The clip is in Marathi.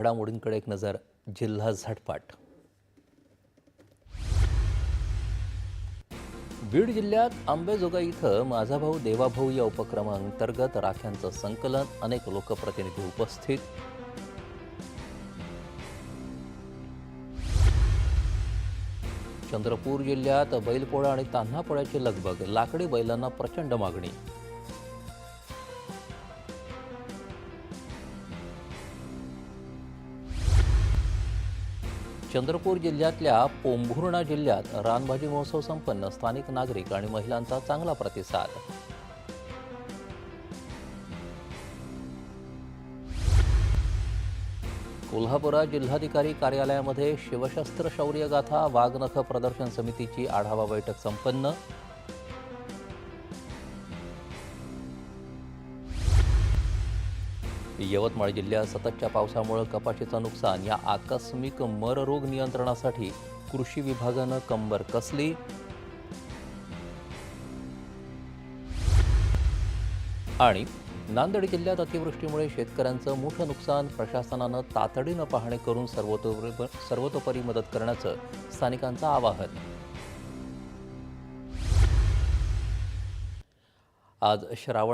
घडामोडींकडे एक नजर जिल्हा झटपाट. बीड जिल्ह्यात आंबेजोगाई इथं माझा भाऊ देवाभाऊ या उपक्रमाअंतर्गत राख्यांचं संकलन अनेक लोकप्रतिनिधी उपस्थित. चंद्रपूर जिल्ह्यात बैलपोळा आणि तान्हापोळ्याची लगबग लाकडी बैलांना प्रचंड मागणी. चंद्रपूर जिल्ह्यातल्या पोंभुर्णा जिल्ह्यात रानभाजी महोत्सव संपन्न स्थानिक नागरिक आणि महिलांचा चांगला प्रतिसाद. कोल्हापुरात जिल्हाधिकारी कार्यालयामध्ये शिवशस्त्र शौर्य गाथा वाघनख प्रदर्शन समितीची आढावा बैठक संपन्न. यवतमाळ जिल्ह्यात सततच्या पावसामुळे कपाशीचं नुकसान या आकस्मिक मररोग नियंत्रणासाठी कृषी विभागानं कंबर कसली? आणि नांदेड जिल्ह्यात अतिवृष्टीमुळे शेतकऱ्यांचं मोठं नुकसान प्रशासनानं तातडीनं पाहणी करून सर्वतोपरी सर्वतोपरी मदत करण्याचं स्थानिकांचं आवाहन. आज श्रावण